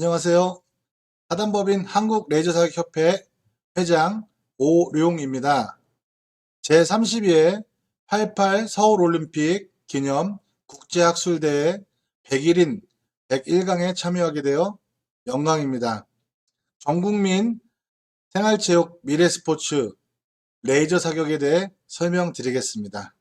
안녕하세요. 하단법인 한국레이저사격협회 회장 오룡입니다. 제32회 88 서울올림픽 기념 국제학술대회 100일인 101강에 참여하게 되어 영광입니다. 전국민 생활체육 미래스포츠 레이저 사격에 대해 설명드리겠습니다.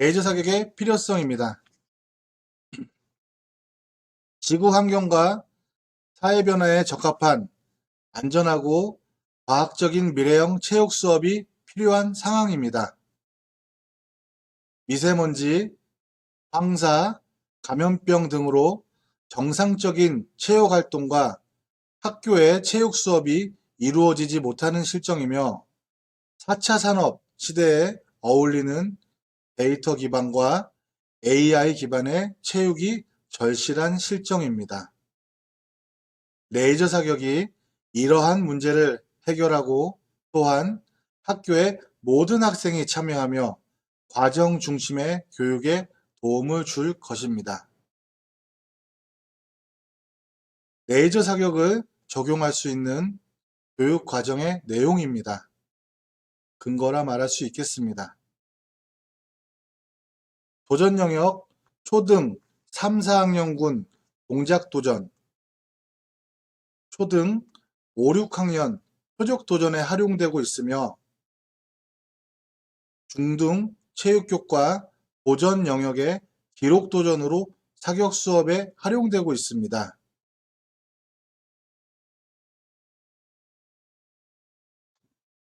레이저 사격의 필요성입니다. 지구 환경과 사회 변화에 적합한 안전하고 과학적인 미래형 체육 수업이 필요한 상황입니다. 미세먼지, 황사, 감염병 등으로 정상적인 체육 활동과 학교의 체육 수업이 이루어지지 못하는 실정이며 4차 산업 시대에 어울리는 데이터 기반과 AI 기반의 체육이 절실한 실정입니다. 레이저 사격이 이러한 문제를 해결하고 또한 학교의 모든 학생이 참여하며 과정 중심의 교육에 도움을 줄 것입니다. 레이저 사격을 적용할 수 있는 교육 과정의 내용입니다. 근거라 말할 수 있겠습니다. 도전 영역 초등 3, 4학년군 동작 도전 초등 5, 6학년 표적 도전에 활용되고 있으며 중등 체육교과 도전 영역의 기록 도전으로 사격 수업에 활용되고 있습니다.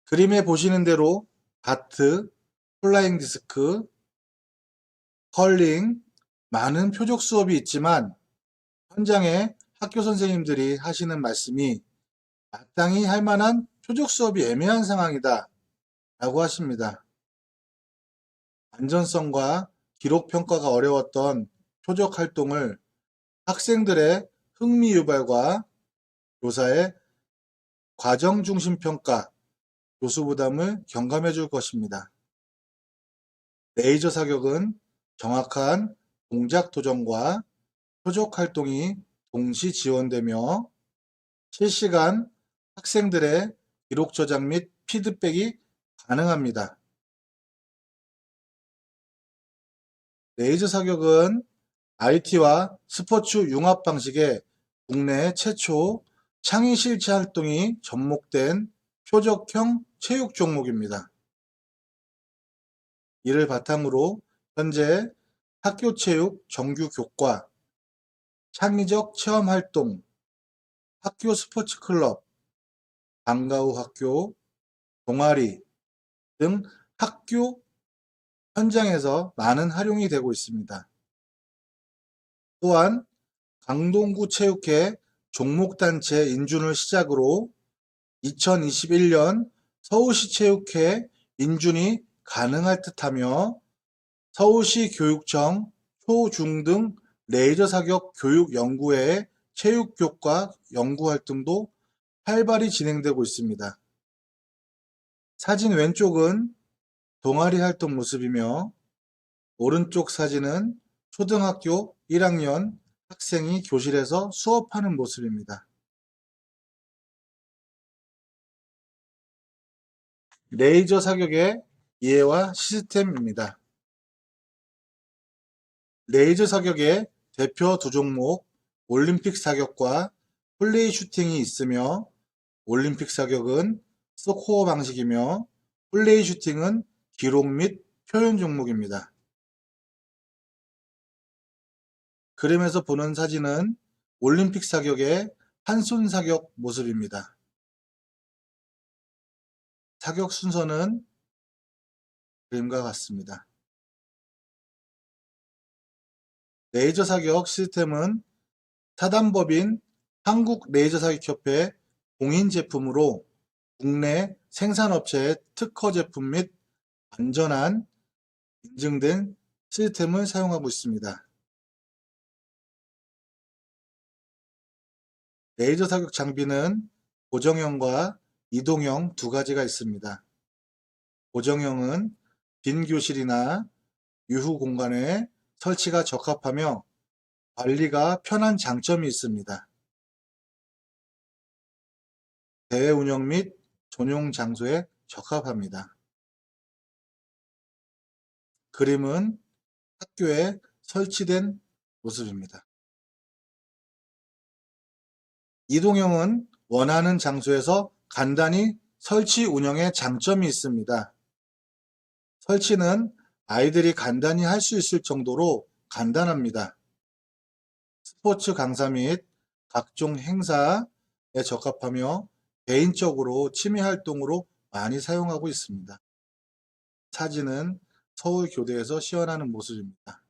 그림에 보시는 대로 바트, 플라잉 디스크, 컬링, 많은 표적 수업이 있지만 현장에 학교 선생님들이 하시는 말씀이 마땅히 할 만한 표적 수업이 애매한 상황이다 라고 하십니다. 안전성과 기록 평가가 어려웠던 표적 활동을 학생들의 흥미 유발과 교사의 과정 중심 평가, 교수 부담을 경감해 줄 것입니다. 레이저 사격은 정확한 동작 도전과 표적 활동이 동시 지원되며 실시간 학생들의 기록 저장 및 피드백이 가능합니다. 레이저 사격은 IT와 스포츠 융합 방식의 국내 최초 창의 실체 활동이 접목된 표적형 체육 종목입니다. 이를 바탕으로 현재 학교 체육 정규 교과, 창의적 체험 활동, 학교 스포츠 클럽, 방과후 학교, 동아리 등 학교 현장에서 많은 활용이 되고 있습니다. 또한 강동구 체육회 종목단체 인준을 시작으로 2021년 서울시 체육회 인준이 가능할 듯하며 서울시 교육청 초중등 레이저 사격 교육 연구회의 체육 교과 연구 활동도 활발히 진행되고 있습니다. 사진 왼쪽은 동아리 활동 모습이며 오른쪽 사진은 초등학교 1학년 학생이 교실에서 수업하는 모습입니다. 레이저 사격의 이해와 시스템입니다. 레이저 사격의 대표 두 종목 올림픽 사격과 플레이 슈팅이 있으며 올림픽 사격은 스코어 방식이며 플레이 슈팅은 기록 및 표현 종목입니다. 그림에서 보는 사진은 올림픽 사격의 한손 사격 모습입니다. 사격 순서는 그림과 같습니다. 레이저 사격 시스템은 사단법인 한국레이저사격협회 공인 제품으로 국내 생산업체의 특허 제품 및 안전한 인증된 시스템을 사용하고 있습니다. 레이저 사격 장비는 고정형과 이동형 두 가지가 있습니다. 고정형은 빈 교실이나 유후 공간에 설치가 적합하며 관리가 편한 장점이 있습니다. 대회 운영 및 전용 장소에 적합합니다. 그림은 학교에 설치된 모습입니다. 이동형은 원하는 장소에서 간단히 설치 운영에 장점이 있습니다. 설치는 아이들이 간단히 할 수 있을 정도로 간단합니다. 스포츠 강사 및 각종 행사에 적합하며 개인적으로 취미 활동으로 많이 사용하고 있습니다. 사진은 서울 교대에서 시연하는 모습입니다.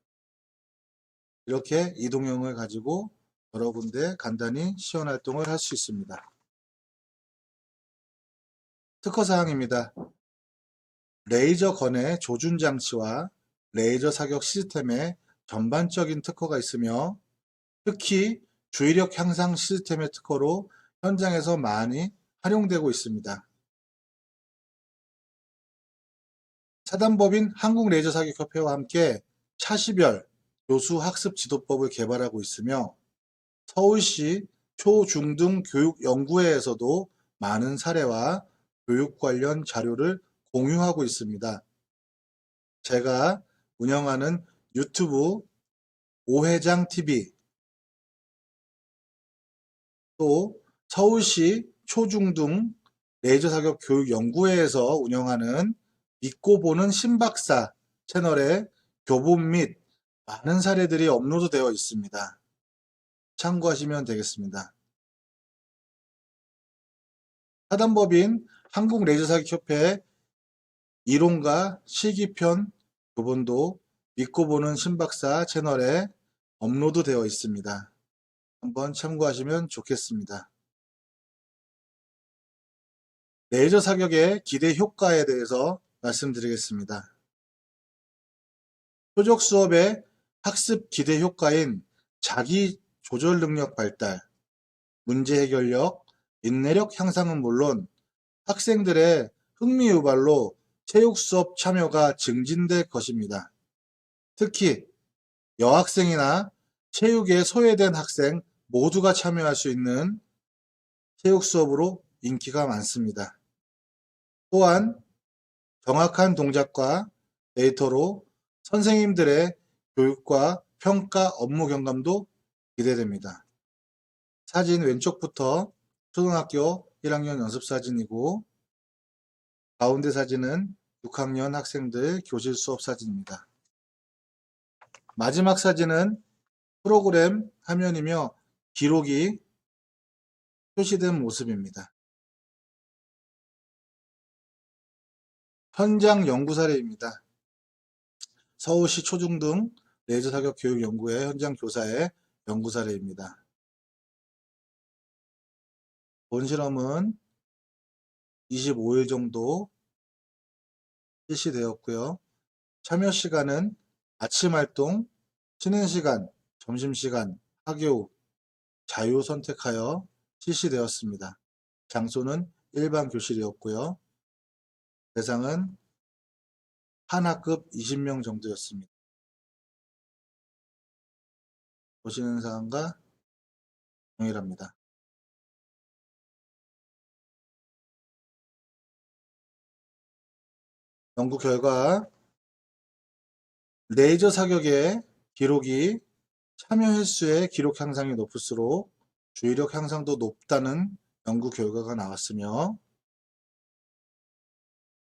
이렇게 이동형을 가지고 여러 군데 간단히 시연 활동을 할 수 있습니다. 특허사항입니다. 레이저 건의 조준 장치와 레이저 사격 시스템에 전반적인 특허가 있으며 특히 주의력 향상 시스템의 특허로 현장에서 많이 활용되고 있습니다. 사단법인 한국레이저사격협회와 함께 차시별 교수 학습 지도법을 개발하고 있으며 서울시 초중등 교육연구회에서도 많은 사례와 교육 관련 자료를 공유하고 있습니다. 제가 운영하는 유튜브 오회장 TV 또 서울시 초중등 레이저 사격 교육 연구회에서 운영하는 믿고 보는 신박사 채널에 교본 및 많은 사례들이 업로드 되어 있습니다. 참고하시면 되겠습니다. 사단법인 한국레이저사격협회 이론과 실기편 교본도 믿고 보는 신박사 채널에 업로드 되어 있습니다. 한번 참고하시면 좋겠습니다. 레이저 사격의 기대 효과에 대해서 말씀드리겠습니다. 표적 수업의 학습 기대 효과인 자기 조절 능력 발달, 문제 해결력, 인내력 향상은 물론 학생들의 흥미 유발로 체육 수업 참여가 증진될 것입니다. 특히 여학생이나 체육에 소외된 학생 모두가 참여할 수 있는 체육 수업으로 인기가 많습니다. 또한 정확한 동작과 데이터로 선생님들의 교육과 평가 업무 경감도 기대됩니다. 사진 왼쪽부터 초등학교 1학년 연습 사진이고 가운데 사진은 6학년 학생들 교실 수업 사진입니다. 마지막 사진은 프로그램 화면이며 기록이 표시된 모습입니다. 현장 연구 사례입니다. 서울시 초중등 레이저 사격 교육 연구회 현장 교사의 연구 사례입니다. 본 실험은 25일 정도 실시되었고요. 참여 시간은 아침 활동, 쉬는 시간, 점심 시간, 학교, 자유 선택하여 실시되었습니다. 장소는 일반 교실이었고요. 대상은 하나급 20명 정도였습니다. 보시는 사항과 동일합니다. 연구 결과 레이저 사격의 기록이 참여 횟수의 기록 향상이 높을수록 주의력 향상도 높다는 연구 결과가 나왔으며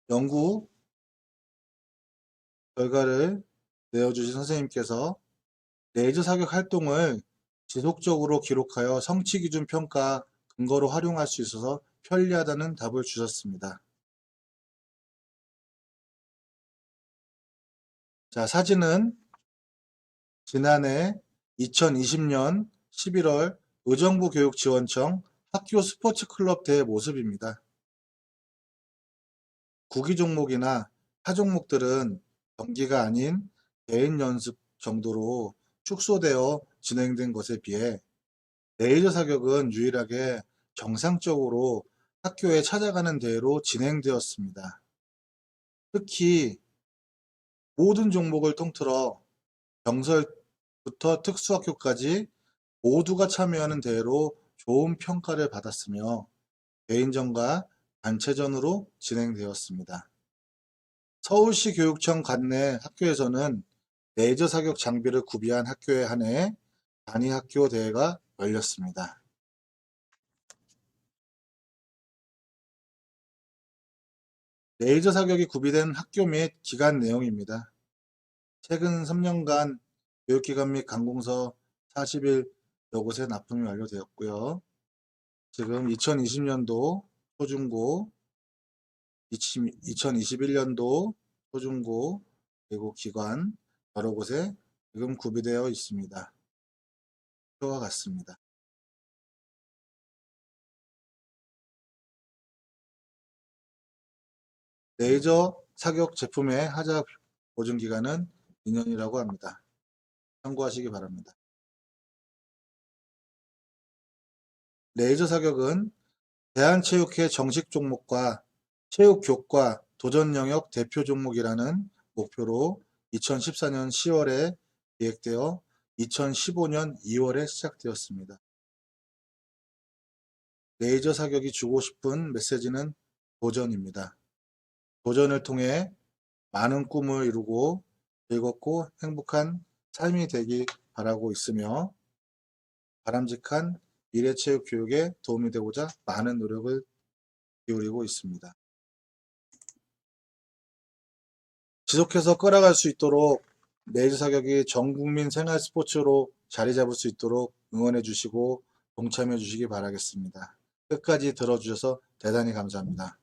연구 결과를 내어주신 선생님께서 레이저 사격 활동을 지속적으로 기록하여 성취 기준 평가 근거로 활용할 수 있어서 편리하다는 답을 주셨습니다. 자, 사진은 지난해 2020년 11월 의정부 교육지원청 학교 스포츠 클럽 대회 모습입니다. 구기 종목이나 타 종목들은 경기가 아닌 개인 연습 정도로 축소되어 진행된 것에 비해 레이저 사격은 유일하게 정상적으로 학교에 찾아가는 대회로 진행되었습니다. 특히 모든 종목을 통틀어 병설부터 특수학교까지 모두가 참여하는 대회로 좋은 평가를 받았으며 개인전과 단체전으로 진행되었습니다. 서울시 교육청 관내 학교에서는 레이저 사격 장비를 구비한 학교에 한해 단위 학교 대회가 열렸습니다. 레이저 사격이 구비된 학교 및 기관 내용입니다. 최근 3년간 교육기관 및 강공서 40일 여곳에 납품이 완료되었고요. 지금 2020년도 초중고, 2021년도 초중고, 그리고 기관 여러 곳에 지금 구비되어 있습니다. 표와 같습니다. 레이저 사격 제품의 하자 보증 기간은 2년이라고 합니다. 참고하시기 바랍니다. 레이저 사격은 대한체육회 정식 종목과 체육교과 도전 영역 대표 종목이라는 목표로 2014년 10월에 기획되어 2015년 2월에 시작되었습니다. 레이저 사격이 주고 싶은 메시지는 도전입니다. 도전을 통해 많은 꿈을 이루고 즐겁고 행복한 삶이 되기 바라고 있으며 바람직한 미래체육 교육에 도움이 되고자 많은 노력을 기울이고 있습니다. 지속해서 끌어갈 수 있도록 레이저 사격이 전 국민 생활 스포츠로 자리 잡을 수 있도록 응원해 주시고 동참해 주시기 바라겠습니다. 끝까지 들어주셔서 대단히 감사합니다.